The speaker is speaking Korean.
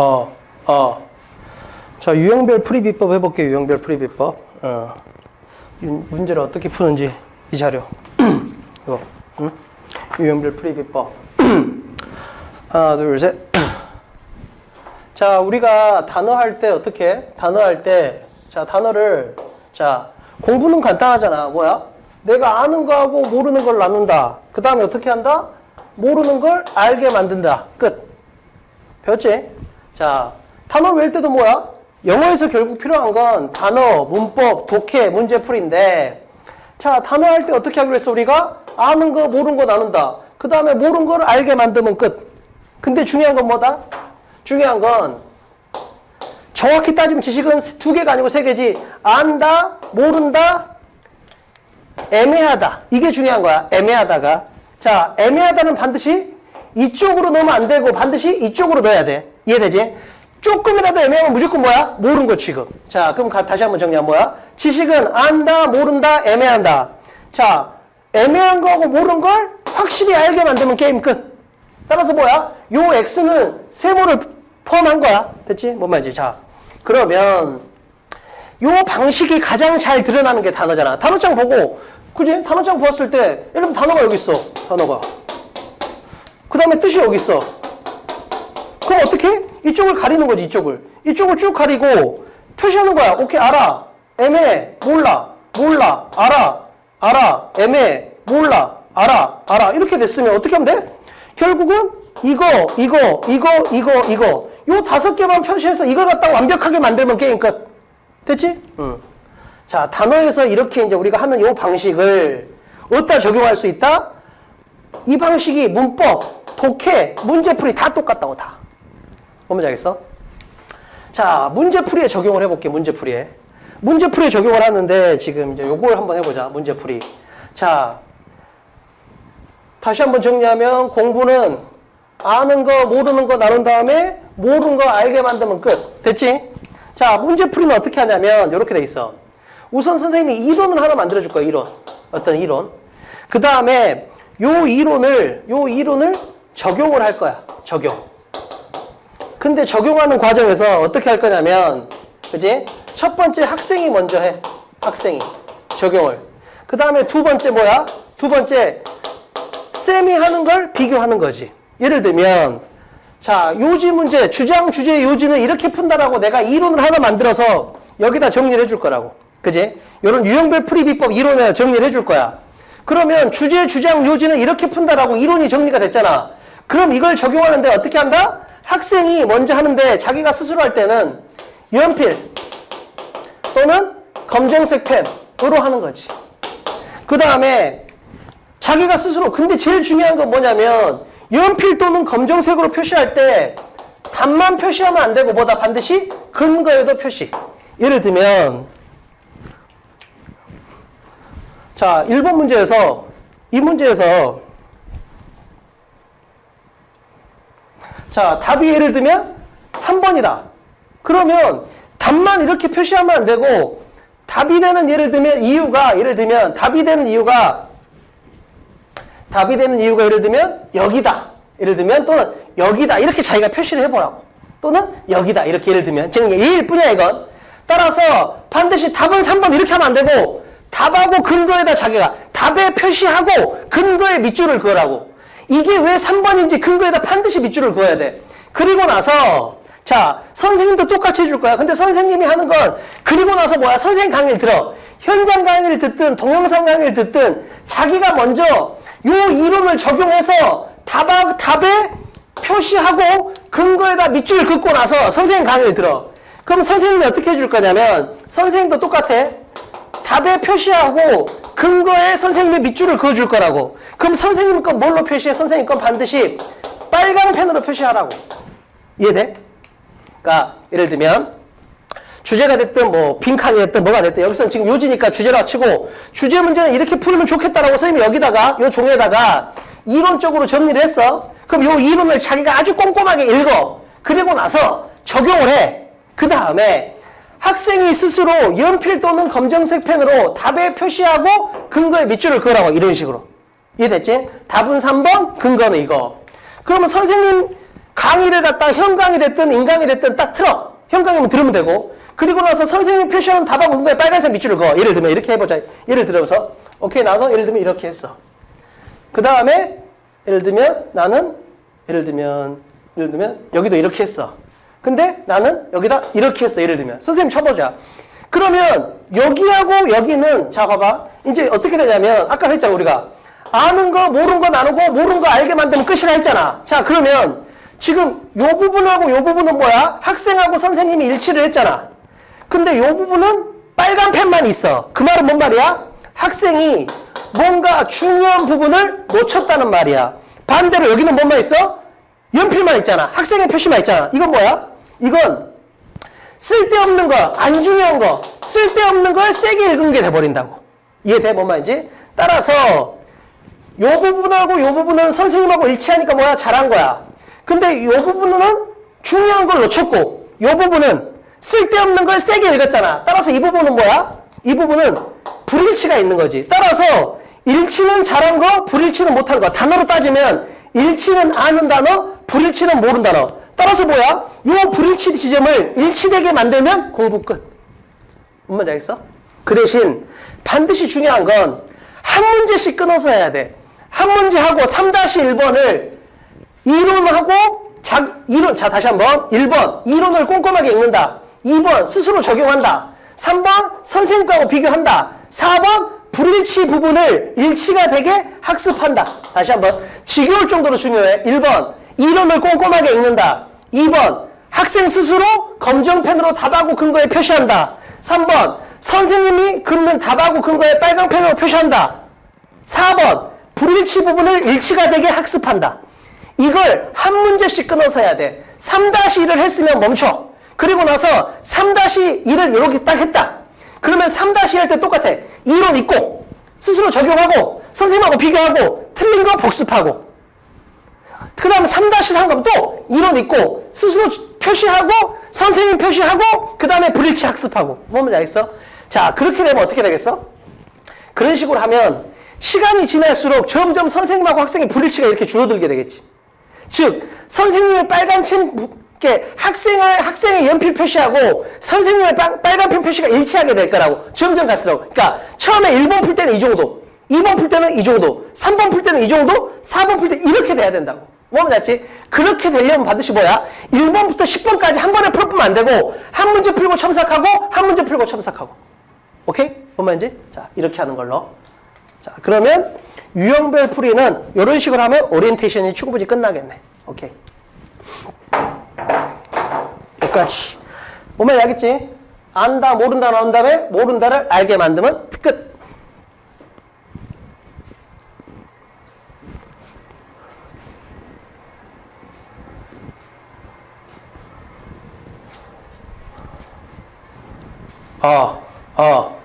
어, 어. 자, 유형별 풀이비법 해볼게요. 유형별 풀이비법. 어. 유- 문제를 어떻게 푸는지 이 자료. 이거. 응? 유형별 풀이비법. 하나, 둘, 셋. 자, 우리가 단어 할 때 어떻게? 단어 할 때, 자, 단어를, 자, 공부는 간단하잖아. 뭐야? 내가 아는 거하고 모르는 걸 나눈다. 그 다음에 어떻게 한다? 모르는 걸 알게 만든다. 끝. 배웠지? 자, 단어 외울 때도 뭐야? 영어에서 결국 필요한 건 단어, 문법, 독해, 문제풀이인데, 자, 단어 할 때 어떻게 하기로 했어, 우리가? 아는 거, 모르는 거 나눈다. 그 다음에 모르는 걸 알게 만들면 끝. 근데 중요한 건 뭐다? 중요한 건 정확히 따지면 지식은 두 개가 아니고 세 개지. 안다, 모른다, 애매하다. 이게 중요한 거야. 애매하다가. 자, 애매하다는 반드시 이쪽으로 넣으면 안 되고 반드시 이쪽으로 넣어야 돼. 이해되지? 조금이라도 애매하면 무조건 뭐야? 모르는 거 취급. 자, 그럼 가- 다시 한번 정리하면 뭐야? 지식은 안다, 모른다, 애매한다. 자, 애매한 거하고 모르는 걸 확실히 알게 만들면 게임 끝. 따라서 뭐야? 요 X는 세모를 포함한 거야. 됐지? 뭔 말인지. 자, 그러면 요 방식이 가장 잘 드러나는 게 단어잖아. 단어장 보고, 그지? 단어장 보았을 때, 여러분 단어가 여기 있어. 단어가. 그 다음에 뜻이 여기 있어. 그럼 어떻게? 이쪽을 가리는 거지, 이쪽을. 이쪽을 쭉 가리고, 표시하는 거야. 오케이, 알아. 애매해. 몰라. 몰라. 알아. 알아. 애매해. 몰라. 알아. 알아. 이렇게 됐으면 어떻게 하면 돼? 결국은 이거, 이거, 이거, 이거, 이거. 요 다섯 개만 표시해서 이걸 갖다 완벽하게 만들면 게임 끝. 됐지? 응. 자, 단어에서 이렇게 이제 우리가 하는 이 방식을 어디다 적용할 수 있다? 이 방식이 문법, 독해, 문제풀이 다 똑같다고 다. 뭔지 알겠어? 자, 문제풀이에 적용을 해볼게, 문제풀이에. 문제풀이에 적용을 하는데 지금 이제 요걸 한번 해보자, 문제풀이. 자, 다시 한번 정리하면 공부는 아는 거, 모르는 거 나눈 다음에 모르는 거 알게 만들면 끝. 됐지? 자, 문제풀이는 어떻게 하냐면 이렇게 돼 있어. 우선 선생님이 이론을 하나 만들어 줄 거야, 이론. 어떤 이론. 그 다음에 요 이론을, 요 이론을 적용을 할 거야. 적용. 근데 적용하는 과정에서 어떻게 할 거냐면, 그지? 첫 번째 학생이 먼저 해. 학생이. 적용을. 그 다음에 두 번째 뭐야? 두 번째, 쌤이 하는 걸 비교하는 거지. 예를 들면, 자, 요지 문제, 주장, 주제, 요지는 이렇게 푼다라고 내가 이론을 하나 만들어서 여기다 정리를 해줄 거라고. 그지? 요런 유형별 풀이비법 이론에 정리를 해줄 거야. 그러면 주제, 주장, 요지는 이렇게 푼다라고 이론이 정리가 됐잖아. 그럼 이걸 적용하는데 어떻게 한다? 학생이 먼저 하는데 자기가 스스로 할 때는 연필 또는 검정색 펜으로 하는 거지. 그 다음에 자기가 스스로 근데 제일 중요한 건 뭐냐면 연필 또는 검정색으로 표시할 때 답만 표시하면 안 되고 뭐다 반드시 근거에도 표시. 예를 들면 자 1번 문제에서 이 문제에서 자 답이 예를 들면 3번이다. 그러면 답만 이렇게 표시하면 안 되고 답이 되는 예를 들면 이유가 예를 들면 답이 되는 이유가 답이 되는 이유가 예를 들면 여기다. 예를 들면 또는 여기다. 이렇게 자기가 표시를 해보라고. 또는 여기다. 이렇게 예를 들면. 지금 예일 뿐이야 이건. 따라서 반드시 답은 3번 이렇게 하면 안 되고 답하고 근거에다 자기가 답에 표시하고 근거에 밑줄을 그으라고. 이게 왜 3번인지 근거에다 반드시 밑줄을 그어야 돼. 그리고 나서 자 선생님도 똑같이 해줄 거야. 근데 선생님이 하는 건 그리고 나서 뭐야? 선생님 강의를 들어. 현장 강의를 듣든 동영상 강의를 듣든 자기가 먼저 요 이론을 적용해서 답, 답에 표시하고 근거에다 밑줄 긋고 나서 선생님 강의를 들어. 그럼 선생님이 어떻게 해줄 거냐면 선생님도 똑같아. 답에 표시하고 근거에 선생님의 밑줄을 그어줄 거라고. 그럼 선생님 건 뭘로 표시해? 선생님 건 반드시 빨간 펜으로 표시하라고. 이해돼? 그러니까 예를 들면 주제가 됐든 뭐 빈칸이 됐든 뭐가 됐든 여기서는 지금 요지니까 주제라고 치고 주제 문제는 이렇게 풀면 좋겠다라고 선생님이 여기다가 요 종에다가 이론적으로 정리를 했어. 그럼 요 이론을 자기가 아주 꼼꼼하게 읽어. 그리고 나서 적용을 해. 그 다음에 학생이 스스로 연필 또는 검정색 펜으로 답에 표시하고 근거에 밑줄을 그으라고 이런 식으로. 이해됐지? 답은 3번, 근거는 이거. 그러면 선생님 강의를 갖다 현강이 됐든 인강이 됐든 딱 틀어. 현강이면 들으면 되고. 그리고 나서 선생님이 표시하는 답하고 그거에 빨간색 밑줄을 그어. 예를 들면 이렇게 해보자. 예를 들어서 오케이 나도 예를 들면 이렇게 했어. 그 다음에 예를 들면 나는 예를 들면 예를 들면 여기도 이렇게 했어. 근데 나는 여기다 이렇게 했어. 예를 들면 선생님 쳐보자. 그러면 여기하고 여기는 자 봐봐. 이제 어떻게 되냐면 아까 했잖아 우리가 아는 거 모르는 거 나누고 모르는 거 알게 만들면 끝이라 했잖아. 자 그러면 지금 요 부분하고 요 부분은 뭐야? 학생하고 선생님이 일치를 했잖아. 근데 요 부분은 빨간 펜만 있어. 그 말은 뭔 말이야? 학생이 뭔가 중요한 부분을 놓쳤다는 말이야. 반대로 여기는 뭔만 있어? 연필만 있잖아. 학생의 표시만 있잖아. 이건 뭐야? 이건 쓸데없는 거, 안 중요한 거, 쓸데없는 걸 세게 읽은 게 돼버린다고. 이해돼? 뭔 말인지? 따라서 요 부분하고 요 부분은 선생님하고 일치하니까 뭐야? 잘한 거야. 근데 요 부분은 중요한 걸 놓쳤고 요 부분은 쓸데없는 걸 세게 읽었잖아. 따라서 이 부분은 뭐야? 이 부분은 불일치가 있는 거지. 따라서 일치는 잘한 거, 불일치는 못한 거. 단어로 따지면 일치는 아는 단어, 불일치는 모르는 단어. 따라서 뭐야? 요 불일치 지점을 일치되게 만들면 공부 끝. 뭔 말인지 알겠어? 그 대신 반드시 중요한 건 한 문제씩 끊어서 해야 돼. 한 문제 하고 3-1번을 이론하고 자, 이론, 자, 다시 한 번. 1번, 이론을 꼼꼼하게 읽는다. 2번, 스스로 적용한다. 3번, 선생님과하고 비교한다. 4번, 불일치 부분을 일치가 되게 학습한다. 다시 한 번. 지겨울 정도로 중요해. 1번, 이론을 꼼꼼하게 읽는다. 2번, 학생 스스로 검정펜으로 답하고 근거에 표시한다. 3번, 선생님이 긋는 답하고 근거에 빨간 펜으로 표시한다. 4번, 불일치 부분을 일치가 되게 학습한다. 이걸 한 문제씩 끊어서 해야 돼. 3-1을 했으면 멈춰. 그리고 나서 3-1을 이렇게 딱 했다. 그러면 3-2할때 똑같아. 이론 있고, 스스로 적용하고, 선생님하고 비교하고, 틀린 거 복습하고. 그 다음에 3-3 가면 또 이론 있고, 스스로 표시하고, 선생님 표시하고, 그 다음에 불일치 학습하고. 뭔지 알겠어? 자, 그렇게 되면 어떻게 되겠어? 그런 식으로 하면 시간이 지날수록 점점 선생님하고 학생의 불일치가 이렇게 줄어들게 되겠지. 즉, 선생님의 빨간 펜, 이렇게 학생의, 학생의 연필 표시하고 선생님의 빨, 빨간 펜 표시가 일치하게 될 거라고. 점점 갈수록. 그러니까 처음에 1번 풀 때는 이 정도, 2번 풀 때는 이 정도, 3번 풀 때는 이 정도, 4번 풀 때 이렇게 돼야 된다고. 뭐면 알지? 그렇게 되려면 반드시 뭐야? 1번부터 10번까지 한 번에 풀면 안 되고 한 문제 풀고 첨삭하고 한 문제 풀고 첨삭하고. 오케이? 뭔 말인지? 자, 이렇게 하는 걸로. 자, 그러면 유형별 풀이는 이런 식으로 하면 오리엔테이션이 충분히 끝나겠네. 오케이. 여기까지. 보면 알겠지? 안다, 모른다 나온 다음에 모른다를 알게 만들면 끝. 어, 어.